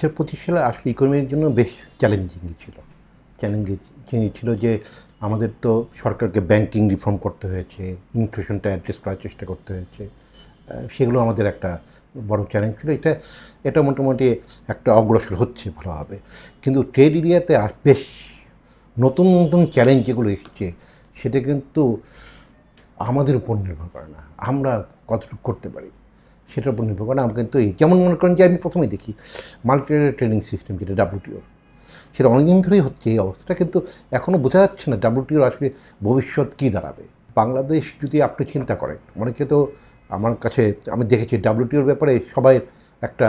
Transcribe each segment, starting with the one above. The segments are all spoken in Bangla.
হাজার পঁচিশ সালে আসলে ইকোনমির জন্য বেশ চ্যালেঞ্জিং ছিল। চ্যালেঞ্জিং ছিল যে, আমাদের তো সরকারকে ব্যাংকিং রিফর্ম করতে হয়েছে ইনফ্লেশনটা অ্যাড্রেস করার চেষ্টা করতে হয়েছে সেগুলো আমাদের একটা বড় চ্যালেঞ্জ ছিল। এটা এটা মোটামুটি একটা অগ্রসর হচ্ছে ভালোভাবে। কিন্তু ট্রেড এরিয়াতে বেশ নতুন নতুন চ্যালেঞ্জ যেগুলো এসছে, সেটা কিন্তু আমাদের উপর নির্ভর করে না। আমরা কতটুকু করতে পারি? সেটার উপর নির্ভর করে না। কিন্তু এই যেমন মনে করেন যে আমি প্রথমেই দেখি মাল্টিলেটার ট্রেনিং সিস্টেম যেটা ডাব্লিউটিও সেটা অনেকদিন ধরেই হচ্ছে এই অবস্থাটা। কিন্তু এখনও বোঝা যাচ্ছে না ডাব্লিউটিওর আসলে ভবিষ্যৎ কী দাঁড়াবে। বাংলাদেশ যদি আপনি চিন্তা করেন, অনেকে তো আমার কাছে, আমি দেখেছি ডাব্লিউটিওর ব্যাপারে সবাই একটা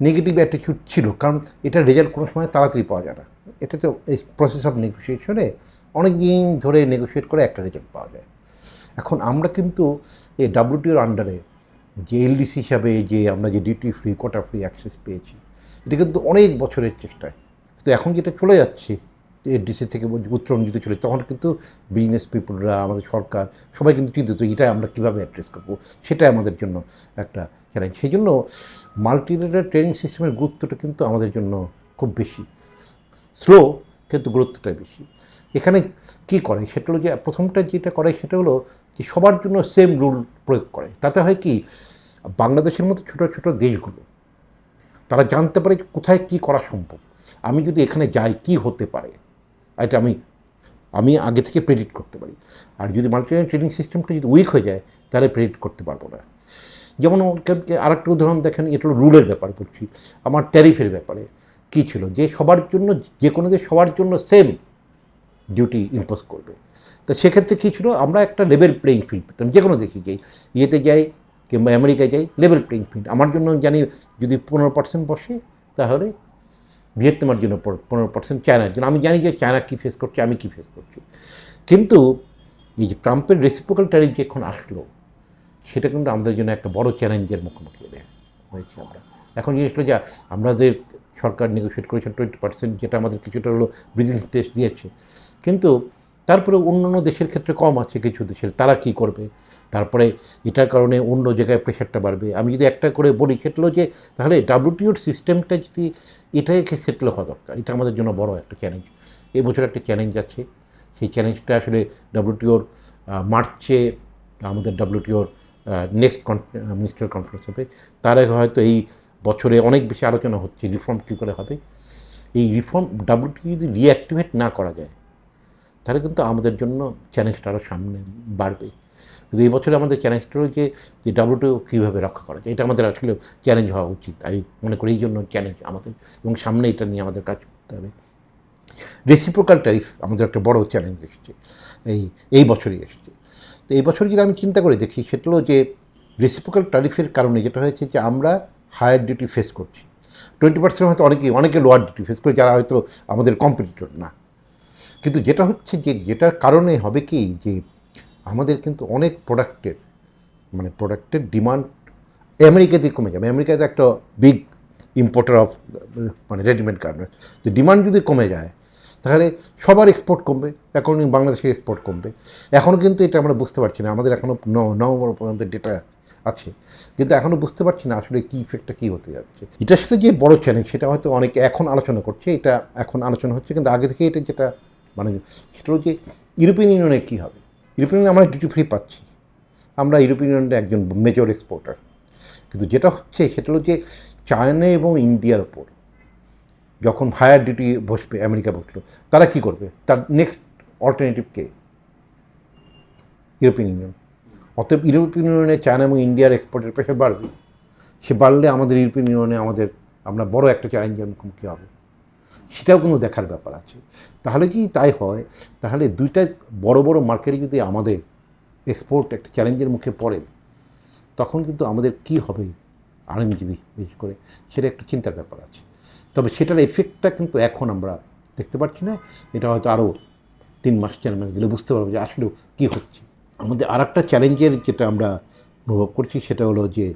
নেগেটিভ অ্যাটিটিউড ছিল। কারণ এটার রেজাল্ট কোনো সময় তাড়াতাড়ি পাওয়া যায় না। এটা তো এই প্রসেস অফ নেগোসিয়েশনে অনেক দিন ধরে নেগোসিয়েট করে একটা রেজাল্ট পাওয়া যায়। এখন আমরা কিন্তু এই ডাব্লিউটিওর আন্ডারে যে এলডিসি হিসাবে যে আমরা যে duty free quota free access পেয়েছি, এটা কিন্তু অনেক বছরের চেষ্টায়। কিন্তু এখন যেটা চলে যাচ্ছে এডিসি থেকে উত্তরণ যদি চলে, তখন কিন্তু বিজনেস পিপলরা আমাদের সরকার সবাই কিন্তু চিন্তিত, এটা আমরা কীভাবে অ্যাড্রেস করব? সেটাই আমাদের জন্য একটা চ্যালেঞ্জ সেই জন্য মাল্টিলেটার ট্রেনিং সিস্টেমের গুরুত্বটা কিন্তু আমাদের জন্য খুব বেশি। স্লো কিন্তু গুরুত্বটা বেশি। এখানে কি করে? সেটা হলো যে প্রথমটা যেটা করে সেটা হলো যে সবার জন্য সেম রুল প্রয়োগ করে। তাতে হয় কি? বাংলাদেশের মতো ছোটো ছোটো দেশগুলো, তারা জানতে পারে কোথায় কী করা সম্ভব। আমি যদি এখানে যাই, কি হতে পারে? এটা আমি আমি আগে থেকে প্রেডিক্ট করতে পারি। আর যদি মাল্টিপ্লায়ার ট্রেনিং সিস্টেমটা যদি উইক হয়ে যায়, তাহলে প্রেডিক্ট করতে পারব না। যেমন আর একটা উদাহরণ দেখেন, এটা হলো রুলের ব্যাপার বলছি। আমার ট্যারিফের ব্যাপারে কী ছিল? যে সবার জন্য, যে কোনো যে সবার জন্য সেম ডিউটি ইম্পোজ করবে। তো সেক্ষেত্রে কী ছিল? আমরা একটা লেভেল প্লেইং ফিল্ড পেতাম যে কোনো দেখি যাই, ইয়েতে যাই কিংবা আমেরিকায় যাই লেভেল প্লেইং ফিল্ড আমার জন্য জানি যদি পনেরো পার্সেন্ট বসে, তাহলে ভিয়েতনামের জন্য পনেরো পার্সেন্ট চায়নার জন্য। আমি জানি যে চায়না কী ফেস করছে, আমি কী ফেস করছি। কিন্তু এই যে ট্রাম্পের রেসিপ্রোকাল ট্যারিফ যে এখন আসলো, সেটা কিন্তু আমাদের জন্য একটা বড় চ্যালেঞ্জের মুখোমুখি হয়ে- হয়েছে আমরা। এখন জিনিসটা যা আমাদের সরকার নেগোসিয়েট করেছেন টোয়েন্টি পার্সেন্ট যেটা আমাদের কিছুটা হলো ব্রিজিং টেস্ট দিয়েছে। কিন্তু তারপরে অন্যান্য দেশের ক্ষেত্রে কম আছে কিছু দেশের। তারা কি করবে? তারপরে এটার কারণে অন্য জায়গায় প্রেশারটা বাড়বে। আমি যদি একটা করে বলি, সেটা যে, তাহলে ডাব্লিউটিওর সিস্টেমটা যদি এটাকে সেটেল হওয়া দরকার, এটা আমাদের জন্য বড় একটা চ্যালেঞ্জ এই বছর একটা চ্যালেঞ্জ আছে। সেই চ্যালেঞ্জটা আসলে ডাব্লিউটিওর মার্চে আমাদের ডাব্লিউটিওর নেক্সট মিনিস্টার কনফারেন্স হবে। তার আগে হয়তো এই বছরে অনেক বেশি আলোচনা হচ্ছে রিফর্ম কী করে হবে? এই রিফর্ম ডাব্লিউটি যদি রিঅ্যাক্টিভেট না করা যায় তাহলে কিন্তু আমাদের জন্য চ্যালেঞ্জটা আরও সামনে বাড়বে। কিন্তু এই বছরে আমাদের চ্যালেঞ্জটা হলো যে ডাব্লিউটিও কীভাবে রক্ষা করা যায়, এটা আমাদের আসলে চ্যালেঞ্জ হওয়া উচিত। আমি মনে করি এই জন্য চ্যালেঞ্জ আমাদের এবং সামনে এটা নিয়ে আমাদের কাজ করতে হবে। রেসিপ্রোকাল ট্যারিফ আমাদের একটা বড় চ্যালেঞ্জ এসেছে। এই এই বছরই এসেছে। তো এই বছর যদি আমি চিন্তা করে দেখি, সেটা হলো যে রেসিপ্রোকাল ট্যারিফের কারণে যেটা হয়েছে যে, আমরা হায়ার ডিউটি ফেস করছি। টোয়েন্টি পার্সেন্ট হয়তো অনেকে অনেকে লোয়ার ডিউটি ফেস করে, যারা হয়তো আমাদের কম্পিটিটর না। কিন্তু যেটা হচ্ছে যে যেটার কারণে হবে কি যে আমাদের কিন্তু অনেক প্রোডাক্টের মানে প্রোডাক্টের ডিমান্ড আমেরিকাতে কমে যাবে। আমেরিকাতে একটা বিগ ইম্পোর্টার অফ মানে রেডিমেড গার্মেন্টস তো ডিমান্ড যদি কমে যায়, তাহলে সবার এক্সপোর্ট কমবে এখন বাংলাদেশের এক্সপোর্ট কমবে। এখনও কিন্তু এটা আমরা বুঝতে পারছি না। আমাদের এখনও নভেম্বর পর্যন্ত ডেটা আছে। কিন্তু এখনও বুঝতে পারছি না আসলে কী ইফেক্টটা কী হতে যাচ্ছে। এটার সাথে যে বড় চ্যালেঞ্জ সেটা হয়তো অনেকে এখন আলোচনা করছে। এটা এখন আলোচনা হচ্ছে, কিন্তু আগে থেকে এটা যেটা মানে সেটা যে ইউরোপিয়ান ইউনিয়নে কী হবে? ইউরোপিয়ান ইউনিয়নে আমরা ডিউটি ফ্রি পাচ্ছি। আমরা ইউরোপিয়ান ইউনিয়নের একজন মেজর এক্সপোর্টার কিন্তু যেটা হচ্ছে সেটা যে চায়না এবং ইন্ডিয়ার ওপর যখন হায়ার ডিউটি বসবে, আমেরিকা বসল, তারা কি করবে? তার নেক্সট অল্টারনেটিভ কে? European Union. অতএব ইউরোপিয়ান ইউনিয়নে চায়না এবং ইন্ডিয়ার এক্সপোর্টের প্রেশার বাড়বে। সে বাড়লে আমাদের ইউরোপিয়ান ইউনিয়নে আমাদের, আমরা বড় একটা চ্যালেঞ্জের মুখোমুখি হবে। সেটাও কিন্তু দেখার ব্যাপার আছে। তাহলে কি তাই হয়? তাহলে দুইটা বড় বড় মার্কেটে যদি আমাদের এক্সপোর্ট একটা চ্যালেঞ্জের মুখে পড়ে, তখন কিন্তু আমাদের কি হবে? আইনজীবী বিশেষ করে সেটা একটা চিন্তার ব্যাপার আছে। তবে সেটার এফেক্টটা কিন্তু এখন আমরা দেখতে পাচ্ছি না। এটা হয়তো আরও তিন মাস, চার মাস গেলে বুঝতে পারব যে আসলেও কী হচ্ছে। আমাদের আর একটা চ্যালেঞ্জের যেটা আমরা অনুভব করছি সেটা হলো যে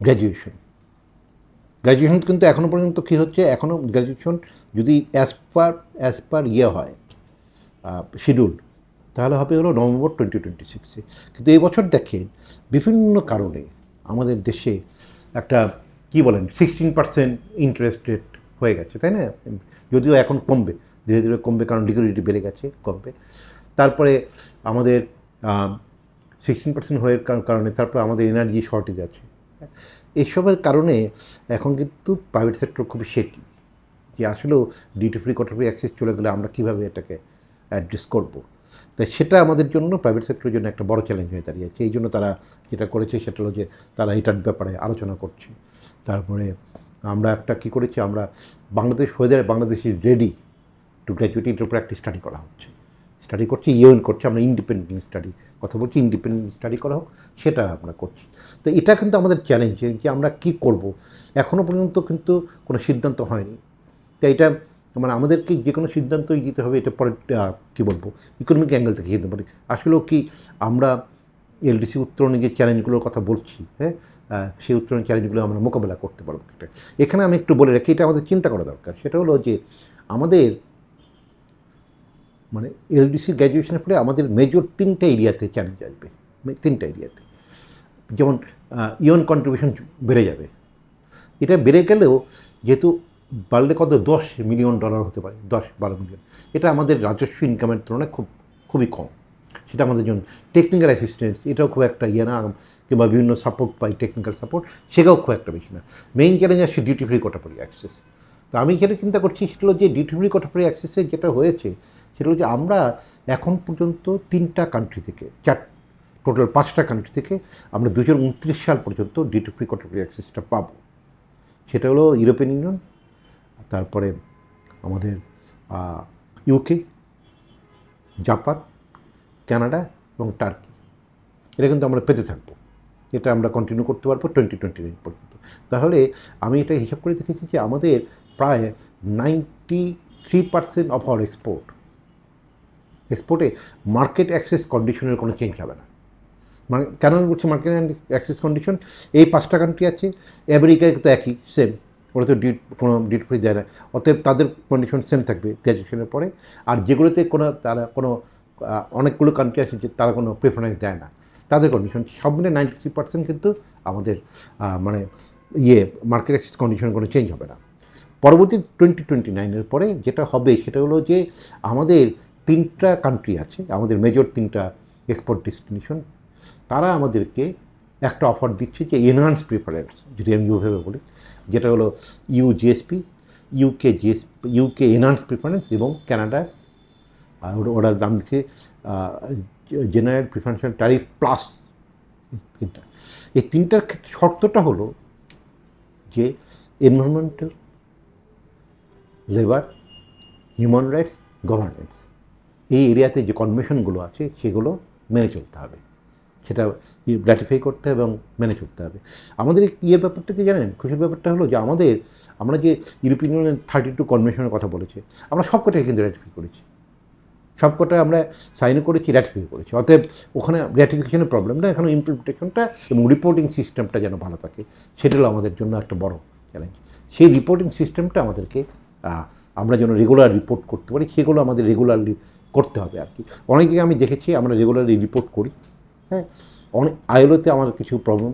গ্র্যাজুয়েশন গ্র্যাজুয়েশন কিন্তু এখনও পর্যন্ত কী হচ্ছে? এখনও গ্র্যাজুয়েশন যদি অ্যাজ পার অ্যাজ পার ইয়ে হয় শিডিউল তাহলে হবে হলো নভেম্বর টোয়েন্টি টোয়েন্টি সিক্সে কিন্তু এই বছর দেখেন, বিভিন্ন কারণে আমাদের দেশে একটা, কী বলেন সিক্সটিন পার্সেন্ট ইন্টারেস্ট রেট হয়ে গেছে, তাই না? যদিও এখন কমবে, ধীরে ধীরে কমবে কারণ লিকুইডিটি বেড়ে গেছে, কমবে। তারপরে আমাদের সিক্সটিন পার্সেন্ট হয়ে কার- কারণে তারপরে আমাদের এনার্জি শর্টেজ আছে। এসবের কারণে এখন কিন্তু প্রাইভেট সেক্টর খুবই শেকি যে আসলেও duty free quota free access চলে গেলে আমরা কীভাবে এটাকে অ্যাড্রেস করব? তাই সেটা আমাদের জন্য প্রাইভেট সেক্টরের জন্য একটা বড় চ্যালেঞ্জ হয়ে দাঁড়িয়েছে। এই জন্য তারা যেটা করেছে সেটা হলো যে তারা এটার ব্যাপারে আলোচনা করছে। তারপরে আমরা একটা কি করেছি, আমরা Bangladesh weather Bangladesh is ready to graduate inter practice study করা হচ্ছে। স্টাডি করছি ইউএন করছে, আমরা ইন্ডিপেন্ডেন্ট স্টাডি কথা বলছি ইন্ডিপেন্ডেন্ট স্টাডি করা হোক, সেটা আমরা করছি। তো এটা কিন্তু আমাদের চ্যালেঞ্জ যে আমরা কি করব। এখনও পর্যন্ত কিন্তু কোনো সিদ্ধান্ত হয়নি। তো এটা মানে আমাদেরকে যে কোনো সিদ্ধান্তই দিতে হবে, এটা পরে কী বলব ইকোনমিক অ্যাঙ্গেল থেকে যেতে পারি। আসলেও কি আমরা এলডিসি উত্তরণে যে চ্যালেঞ্জগুলোর কথা বলছি হ্যাঁ সেই উত্তরণ চ্যালেঞ্জগুলো আমরা মোকাবেলা করতে পারব। এখানে আমি একটু বলে রাখি, এটা আমাদের চিন্তা করা দরকার। সেটা হলো যে আমাদের মানে এলডিসি গ্র্যাজুয়েশনের ফলে আমাদের মেজর তিনটা এরিয়াতে চ্যালেঞ্জ আসবে। তিনটা এরিয়াতে যেমন ইয়ন কন্ট্রিবিউশন বেড়ে যাবে। এটা বেড়ে গেলেও যেহেতু বাড়লে কত? দশ মিলিয়ন ডলার হতে পারে, দশ বারো মিলিয়ন এটা আমাদের রাজস্ব ইনকামের তুলনায় খুব, খুবই কম। সেটা আমাদের জন্য টেকনিক্যাল অ্যাসিস্ট্যান্স এটাও খুব একটা ইয়ে না, কিংবা বিভিন্ন সাপোর্ট পাই টেকনিক্যাল সাপোর্ট সেটাও খুব একটা বেশি না। মেইন চ্যালেঞ্জ আসছে ডিউটি ফ্রি কোটাপরি অ্যাক্সেস তো আমি যেটা চিন্তা করছি, সেটা হলো যে ডিউটি ফ্রি কোটাপরি অ্যাক্সেসে যেটা হয়েছে সেটা যে আমরা এখন পর্যন্ত তিনটা কান্ট্রি থেকে, চার টোটাল পাঁচটা কান্ট্রি থেকে আমরা দু সাল পর্যন্ত ডিউটি ফ্রি কোটাপরি অ্যাক্সেসটা পাবো। সেটা হলো ইউরোপিয়ান ইউনিয়ন তারপরে আমাদের ইউকে জাপান কানাডা এবং টার্কি এটা কিন্তু আমরা পেতে থাকব। এটা আমরা কন্টিনিউ করতে পারব টোয়েন্টি টোয়েন্টি নাইন পর্যন্ত। তাহলে আমি এটা হিসাব করে দেখেছি যে আমাদের প্রায় ninety three percent of our export এক্সপোর্টে market access কন্ডিশনের কোনো চেঞ্জ হবে না। মানে কেন আমি বলছি মার্কেট অ্যাক্সেস কন্ডিশন এই পাঁচটা কান্ট্রি আছে আমেরিকায় তো একই সেম ওরা তো ডিট কোনো ডিট ফ্রি দেয় না। অতএব তাদের কন্ডিশন সেম থাকবে গ্র্যাজুয়েশনের পরে। আর যেগুলোতে কোনো, তারা কোনো অনেকগুলো কান্ট্রি আছে যে তারা কোনো প্রেফারেন্স দেয় না। তাদের কন্ডিশন সব মিলে নাইনটি থ্রি পার্সেন্ট কিন্তু আমাদের মানে ইয়ে মার্কেট অ্যাক্সেস কন্ডিশন কোনো চেঞ্জ হবে না। পরবর্তী টোয়েন্টি টোয়েন্টি নাইনের পরে যেটা হবে সেটা হলো যে আমাদের তিনটা কান্ট্রি আছে, আমাদের মেজর তিনটা এক্সপোর্ট ডেস্টিনেশন তারা আমাদেরকে একটা অফার দিচ্ছে যে এনহান্স প্রিফারেন্স যদি আমি ইউভাবে বলি, যেটা হলো EU GSP UK GSP UK enhance preference এবং ক্যানাডার ওরা দাম দিচ্ছে জেনারেল প্রিফারেন্সিয়াল ট্যারিফ প্লাস তিনটা। এই তিনটার ক্ষেত্রে শর্তটা হলো যে environmental labour human rights governance এই এরিয়াতে যে কনভেনশনগুলো আছে, সেগুলো মেনে চলতে হবে। সেটা র্যাটিফাই করতে হবে এবং মেনে চলতে হবে। আমাদের ইয়ের ব্যাপারটা কি জানেন? খুশির ব্যাপারটা হলো যে আমাদের, আমরা যে ইউরোপিয়ান ইউনিয়ন থার্টি টু কনভেনশনের কথা বলেছে, আমরা সবকটাই কিন্তু র্যাটিফাই করেছি। সবকটা আমরা সাইন করেছি র্যাটিফাই করেছি। অতএব ওখানে র্যাটিফিকেশনের প্রবলেম না, এখানে ইমপ্লিমেন্টেশনটা এবং রিপোর্টিং সিস্টেমটা যেন ভালো থাকে, সেটা হলো আমাদের জন্য একটা বড় চ্যালেঞ্জ সেই রিপোর্টিং সিস্টেমটা আমাদেরকে আমরা যেন রেগুলার রিপোর্ট করতে পারি, সেগুলো আমাদের রেগুলারলি করতে হবে আর কি। অনেকে আমি দেখেছি, আমরা রেগুলারলি রিপোর্ট করি হ্যাঁ? অনেক আইএলওতে আমার কিছু প্রবলেম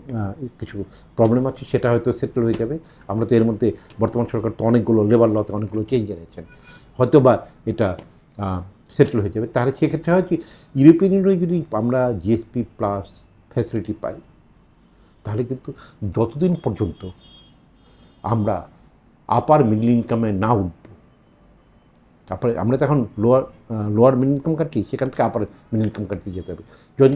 কিছু প্রবলেম আছে, সেটা হয়তো সেটেল হয়ে যাবে। আমরা তো এর মধ্যে, বর্তমান সরকার তো অনেকগুলো লেবার লতে অনেকগুলো চেঞ্জ এনেছেন। হয়তো বা এটা সেটেল হয়ে যাবে। তাহলে সেক্ষেত্রে হয় কি ইউরোপিয়ান ইউনিয়নে যদি আমরা জিএসপি প্লাস ফ্যাসিলিটি পাই, তাহলে কিন্তু যতদিন পর্যন্ত আমরা আপার মিডল ইনকামে না উঠব তারপরে আমরা তো এখন lower lower middle income country সেখান থেকে আপার মিডল ইনকাম কান্ট্রি যেতে হবে।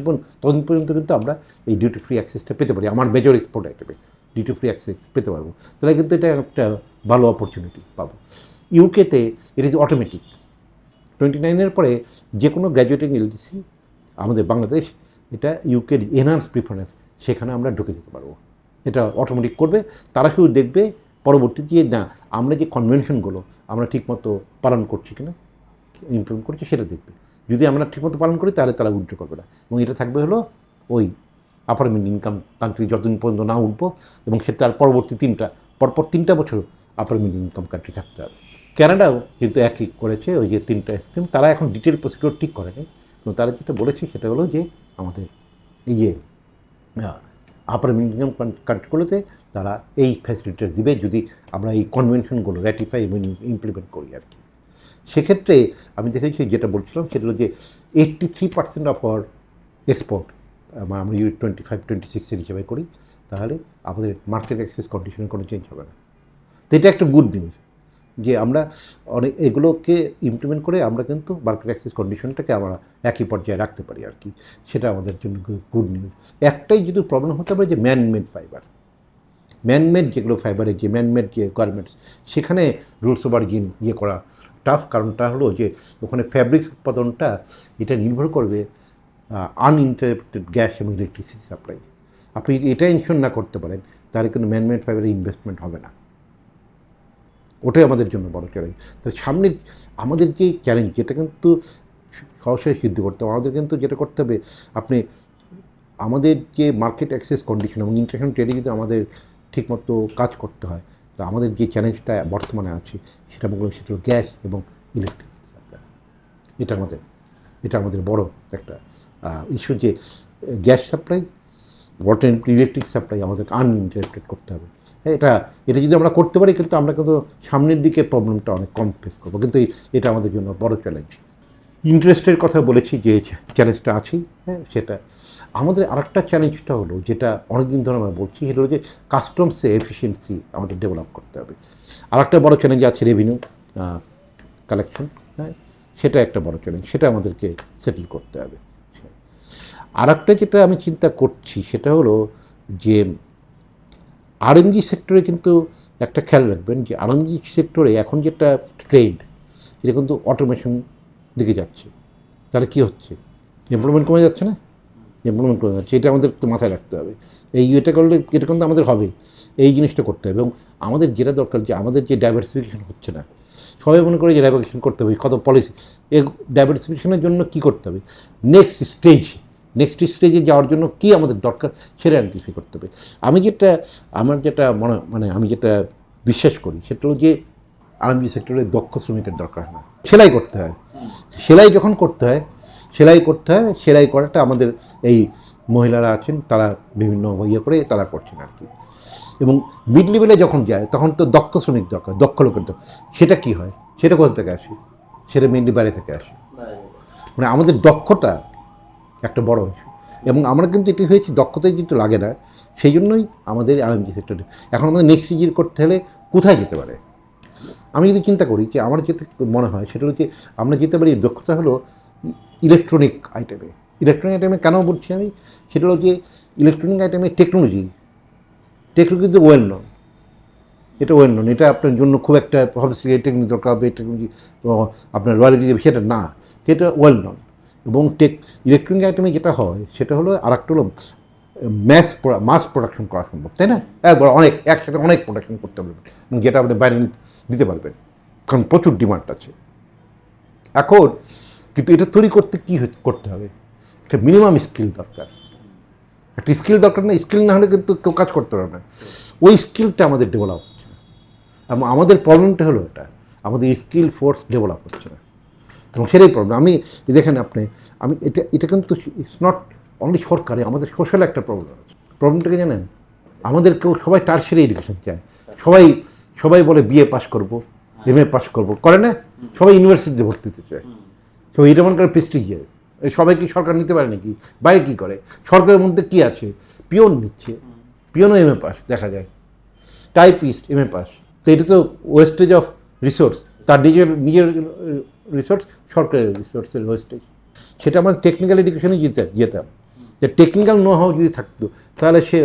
পর্যন্ত ততদিন পর্যন্ত কিন্তু আমরা এই ডিউটি ফ্রি অ্যাক্সেসটা পেতে পারি। আমার মেজর এক্সপোর্ট আইটেমে ডিউটি ফ্রি অ্যাক্সেস পেতে পারব। তাহলে কিন্তু এটা একটা ভালো অপরচুনিটি পাবো। ইউকেতে ইট ইজ অটোমেটিক টোয়েন্টি নাইনের পরে যে কোনো গ্র্যাজুয়েটিং এলডিসি আমাদের বাংলাদেশ, এটা ইউকের এনহান্স প্রিফারেন্স সেখানে আমরা ঢুকে যেতে পারব। এটা অটোমেটিক করবে। তারা শুধু দেখবে পরবর্তী যে না, আমরা যে কনভেনশনগুলো আমরা ঠিকমতো পালন করছি কিনা ইমপ্লিমেন্ট করছি, সেটা দেখবে। যদি আমরা ঠিকমতো পালন করি, তাহলে তারা উল্টো করবে না। এবং এটা থাকবে হলো ওই আপার মিড ইনকাম কান্ট্রি যতদিন পর্যন্ত না উঠবো, এবং সে তার পরবর্তী তিনটা, পরপর তিনটা বছর আপার মিড ইনকাম কান্ট্রি থাকতে হবে। ক্যানাডাও কিন্তু একই করেছে, ওই যে তিনটা স্কিম তারা এখন ডিটেল প্রসিডিওর ঠিক করেনি। কিন্তু তারা যেটা বলেছে, সেটা হলো যে আমাদের ইয়ে আপার মিডিয়াম কান্ট্রিগুলোতে তারা এই ফ্যাসিলিটিটা দিবে যদি আমরা এই কনভেনশনগুলো র্যাটিফাই এবং ইমপ্লিমেন্ট করি আর কি। সেক্ষেত্রে আমি দেখেছি যেটা বলছিলাম সেটা হলো যে eighty three percent of our export আমরা ইউ টোয়েন্টি ফাইভ টোয়েন্টি সিক্সের হিসাবে করি, তাহলে আমাদের মার্কেট অ্যাক্সেস কন্ডিশনের কোনো চেঞ্জ হবে না। তো এটা একটা গুড নিউজ যে আমরা অনেক এগুলোকে ইমপ্লিমেন্ট করে আমরা কিন্তু মার্কেট অ্যাক্সেস কন্ডিশনটাকে আমরা একই পর্যায়ে রাখতে পারি আর কি। সেটা আমাদের জন্য গুড নিউজ একটাই যদি প্রবলেম হতে পারে যে ম্যানমেড ফাইবার ম্যানমেড যেগুলো ফাইবারের যে ম্যানমেড যে গার্মেন্টস সেখানে রুলস ওভার গিন ইয়ে করা টাফ কারণটা হলো যে ওখানে ফ্যাব্রিক্স উৎপাদনটা এটা নির্ভর করবে আনইন্টারপ্টেড গ্যাস এবং ইলেকট্রিসিটি সাপ্লাই আপনি এটা ইনশোর না করতে পারেন, তাহলে কিন্তু ম্যানমেড ফাইবারে ইনভেস্টমেন্ট হবে না। ওটাই আমাদের জন্য বড় চ্যালেঞ্জ তো সামনে আমাদের যে চ্যালেঞ্জ যেটা কিন্তু সহসায় সিদ্ধ করতে হবে, আমাদের কিন্তু যেটা করতে হবে, আপনি আমাদের যে মার্কেট অ্যাক্সেস কন্ডিশন এবং ইন্টারন্যাশনাল ট্রেডে যদি আমাদের ঠিকমতো কাজ করতে হয়, তো আমাদের যে চ্যালেঞ্জটা বর্তমানে আছে, সেটা বলব সেটা গ্যাস এবং ইলেকট্রিক এটা আমাদের এটা আমাদের বড় একটা ইস্যু যে gas supply water electric supply আমাদের আনইন্টারেক্টেড করতে হবে। এটা এটা যদি আমরা করতে পারি, কিন্তু আমরা কিন্তু সামনের দিকে প্রবলেমটা অনেক কম ফেস করব। কিন্তু এটা আমাদের জন্য বড় চ্যালেঞ্জ ইন্টারেস্টের কথা বলেছি, যে চ্যালেঞ্জটা আছেই হ্যাঁ সেটা। আমাদের আরেকটা চ্যালেঞ্জটা হলো, যেটা অনেকদিন ধরে আমরা বলছি, সেটা হলো যে কাস্টমসে এফিসিয়েন্সি আমাদের ডেভেলপ করতে হবে। আরেকটা বড় চ্যালেঞ্জ আছে রেভিনিউ কালেকশন হ্যাঁ সেটা একটা বড় চ্যালেঞ্জ সেটা আমাদেরকে সেটেল করতে হবে। আর যেটা আমি চিন্তা করছি, সেটা হলো যে আরএমজি সেক্টরে কিন্তু একটা খেয়াল রাখবেন যে আরএমজি সেক্টরে এখন যেটা ট্রেড এটা কিন্তু অটোমেশন দিকে যাচ্ছে। তাহলে কী হচ্ছে? এমপ্লয়মেন্ট কমে যাচ্ছে না? এমপ্লয়মেন্ট কমে যাচ্ছে। এটা আমাদের মাথায় রাখতে হবে। এই এটা করলে এটা কিন্তু আমাদের হবে। এই জিনিসটা করতে হবে। এবং আমাদের যেটা দরকার যে আমাদের যে ডাইভার্সিফিকেশন হচ্ছে না, সবাই মনে করে যে ডাইভার্সিফিকেশন করতে হবে। কত পলিসি এই ডাইভার্সিফিকেশনের জন্য কী করতে হবে? নেক্সট স্টেজ নেক্সট স্টেজে যাওয়ার জন্য কী আমাদের দরকার সেটা আইডেন্টিফাই করতে হবে। আমি যেটা আমার যেটা মনে মানে আমি যেটা বিশ্বাস করি সেটা হলো যে আরএমজি সেক্টরে দক্ষ শ্রমিকের দরকার হয় না। সেলাই করতে হয়। সেলাই যখন করতে হয় সেলাই করতে হয় সেলাই করাটা আমাদের এই মহিলারা আছেন তারা বিভিন্ন ইয়ে করে তারা করছেন আর কি। এবং মিড লেভেলে যখন যায় তখন তো দক্ষ শ্রমিক দরকার দক্ষ লোকের দরকার। সেটা কি হয়? সেটা কোথা থেকে আসে? সেটা মেনলি বাইরে থেকে আসে। মানে আমাদের দক্ষতা একটা বড় ইস্যু। এবং আমরা কিন্তু এটি হয়েছি, দক্ষতাই কিন্তু লাগে না, সেই জন্যই আমাদের আরএমজি সেক্টরে এখন আমাদের নেক্সট ইয়ার করতে হলে কোথায় যেতে পারে? আমি যদি চিন্তা করি যে আমার যেতে মনে হয়, সেটা হচ্ছে আমরা যেতে পারি, দক্ষতা হলো ইলেকট্রনিক আইটেমে ইলেকট্রনিক আইটেমে কেন বলছি আমি? সেটা হলো যে ইলেকট্রনিক আইটেমে টেকনোলজি টেকনোলজি যে ওয়েল নন এটা ওয়েল নন এটা আপনার জন্য খুব একটা হবে টেকনোলজি দরকার হবে টেকনোলজি আপনার রয়্যালিটি সেটা না। সেটা ওয়েল নন এবং টেক ইলেকট্রনিক আইটেমে যেটা হয়, সেটা হলো আর একটা হলো ম্যাস মাস প্রোডাকশন করা সম্ভব, তাই না? একবার অনেক, একসাথে অনেক প্রোডাকশন করতে পারবেন এবং যেটা আপনি বাইরে দিতে পারবেন, কারণ প্রচুর ডিমান্ড আছে। এখন, কিন্তু এটা তৈরি করতে কী করতে হবে? একটা মিনিমাম স্কিল দরকার। একটা স্কিল দরকার না স্কিল না হলে কিন্তু কেউ কাজ করতে পারবে না। ওই স্কিলটা আমাদের ডেভেলপ হচ্ছে না। এবং আমাদের প্রবলেমটা হলো এটা, আমাদের স্কিল ফোর্স ডেভেলপ হচ্ছে না। এবং সেটাই প্রবলেম আমি দেখেন আপনি, আমি এটা এটা কিন্তু ইটস নট অনলি সরকারি, আমাদের সোশ্যাল একটা প্রবলেম আছে। প্রবলেমটাকে জানেন? আমাদের কেউ, সবাই টার্সারি এডুকেশন চায়। সবাই সবাই বলে বিএ পাস করব এম এ পাস করব। করে না? সবাই ইউনিভার্সিটিতে ভর্তি হতে চায়। সবাই এটা মনে করে প্রেস্টিজিয়াস সবাই কি সরকার নিতে পারে নাকি? বাইরে কী করে? সরকারের মধ্যে কী আছে? পিওন নিচ্ছে। পিওনও এম এ পাস দেখা যায়। টাইপিস্ট এম এ পাস তো এটা তো ওয়েস্টেজ অফ রিসোর্স তার নিজের নিজের রিসোর্স সরকারের রিসোর্সের ওয়েস্টেজ সেটা আমার টেকনিক্যাল এডুকেশনে যেতে যেতাম। যে টেকনিক্যাল নো হাও যদি থাকতো, তাহলে সে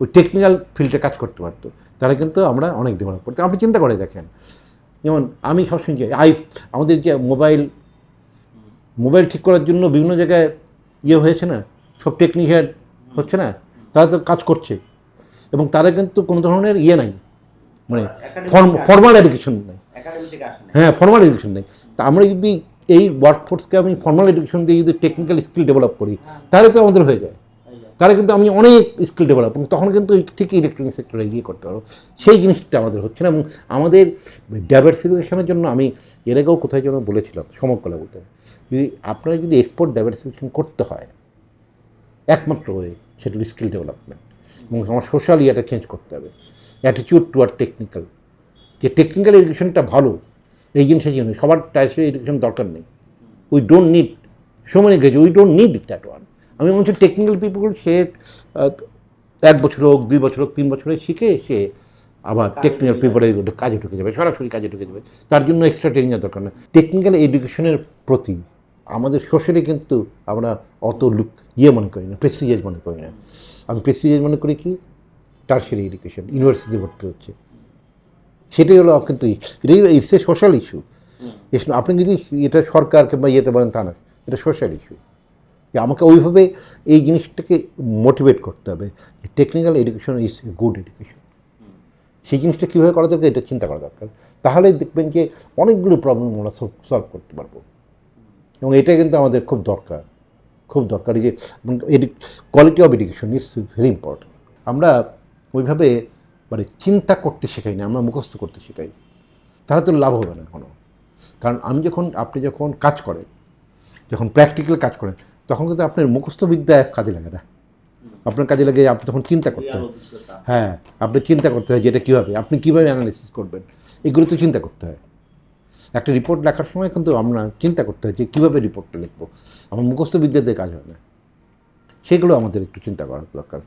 ওই টেকনিক্যাল ফিল্ডে কাজ করতে পারতো। তাহলে কিন্তু আমরা অনেক ডেভেলপ করতাম। আপনি চিন্তা করে দেখেন। যেমন আমি সবসময় যে আই আমাদের যে মোবাইল মোবাইল ঠিক করার জন্য বিভিন্ন জায়গায় ইয়ে হয়েছে না? সব টেকনিশিয়ান হচ্ছে না? তারা তো কাজ করছে। এবং তারা কিন্তু কোনো ধরনের ইয়ে নাই। মানে ফর্মাল এডুকেশন নেই। হ্যাঁ ফর্মাল এডুকেশন নেই। তা আমরা যদি এই ওয়ার্কফোর্সকে আমি ফর্মাল এডুকেশন দিয়ে যদি টেকনিক্যাল স্কিল ডেভেলপ করি তাহলে তো আমাদের হয়ে যায়। তাহলে কিন্তু আমি অনেক স্কিল ডেভেলপ এবং তখন কিন্তু ঠিকই ইলেকট্রনিক সেক্টরে এগিয়ে করতে পারব। সেই জিনিসটা আমাদের হচ্ছে না। এবং আমাদের ডাইভার্সিফিকেশনের জন্য আমি এর আগেও কোথায় যেন বলেছিলাম সমকলা বলতে। যদি আপনারা যদি এক্সপোর্ট ডাইভার্সিফিকেশন করতে হয় একমাত্র ওয়ে সেটা স্কিল ডেভেলপমেন্ট এবং আমার সোশ্যাল ইয়েটা চেঞ্জ করতে হবে। অ্যাটিটিউড টুয়ার্ড টেকনিক্যাল যে টেকনিক্যাল এডুকেশনটা ভালো এই জিনিসের জন্য সবার টাইসের এডুকেশন দরকার নেই। We don't need so many graduate we don't need that one আমি মনে হচ্ছে টেকনিক্যাল পিপল সে এক বছর হোক দুই বছর হোক তিন বছরে শিখে সে আবার টেকনিক্যাল পিপলে কাজে ঢুকে যাবে সরাসরি কাজে ঢুকে যাবে। তার জন্য এক্সট্রা ট্রেনিংয়ের দরকার না টেকনিক্যাল এডুকেশনের প্রতি আমাদের সোশ্যালি কিন্তু আমরা অত লুক ইয়ে মনে করি না প্রেস্টিজেস মনে করি না। আমি প্রেস্টিজেস মনে করি কি? টার্সারি এডুকেশন ইউনিভার্সিটি ভর্তি হচ্ছে। সেটাই হলো কিন্তু ইটস এ সোশ্যাল ইস্যু আপনি যদি এটা সরকার কিংবা ইয়েতে বলেন তা না এটা সোশ্যাল ইস্যু যে আমাকে ওইভাবে এই জিনিসটাকে মোটিভেট করতে হবে যে technical education is a good education সেই জিনিসটা কীভাবে করা দরকার এটা চিন্তা করা দরকার। তাহলে দেখবেন যে অনেকগুলো প্রবলেম আমরা সলভ করতে পারব। এবং এটা কিন্তু আমাদের খুব দরকার। খুব দরকার। এই যে quality of education is very important আমরা ওইভাবে মানে চিন্তা করতে শেখাই না, আমরা মুখস্থ করতে শেখাই তাহলে তো লাভ হবে না কোনো কারণ আমি যখন, আপনি যখন কাজ করেন, যখন প্র্যাকটিক্যাল কাজ করেন, তখন কিন্তু আপনার মুখস্থ বিদ্যা কাজে লাগে না। আপনার কাজে লাগে আপনি তখন চিন্তা করতে হয়। হ্যাঁ আপনি চিন্তা করতে হয় যে এটা কীভাবে, আপনি কীভাবে অ্যানালিসিস করবেন, এগুলো তো চিন্তা করতে হয়। একটা রিপোর্ট লেখার সময় কিন্তু আমরা চিন্তা করতে হয় যে কীভাবে রিপোর্টটা লিখব। আমার মুখস্থ বিদ্যাতে কাজ হয় না। সেগুলো আমাদের একটু চিন্তা করার দরকার।